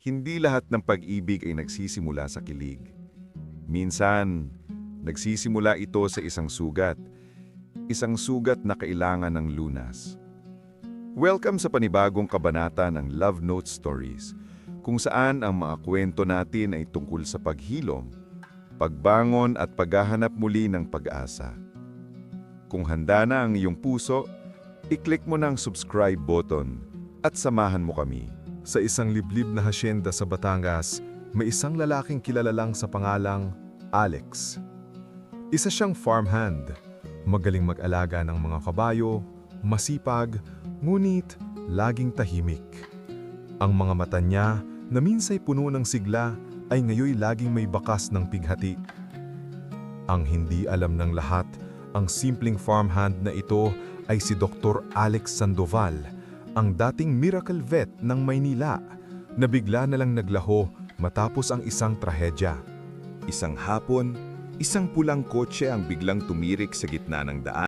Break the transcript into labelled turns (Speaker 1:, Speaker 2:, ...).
Speaker 1: Hindi lahat ng pag-ibig ay nagsisimula sa kilig. Minsan, nagsisimula ito sa isang sugat. Isang sugat na kailangan ng lunas. Welcome sa panibagong kabanata ng Love Note Stories, kung saan ang mga kwento natin ay tungkol sa paghilom, pagbangon at paghahanap muli ng pag-asa. Kung handa na ang iyong puso, i-click mo ng subscribe button at samahan mo kami.
Speaker 2: Sa isang liblib na hasyenda sa Batangas, may isang lalaking kilala lang sa pangalang Alex. Isa siyang farmhand, magaling mag-alaga ng mga kabayo, masipag, ngunit laging tahimik. Ang mga mata niya na minsay puno ng sigla ay ngayoy laging may bakas ng pighati. Ang hindi alam ng lahat, ang simpleng farmhand na ito ay si Dr. Alex Sandoval, ang dating miracle vet ng Maynila na bigla na lang naglaho matapos ang isang trahedya.
Speaker 3: Isang hapon, isang pulang kotse ang biglang tumirik sa gitna ng daan.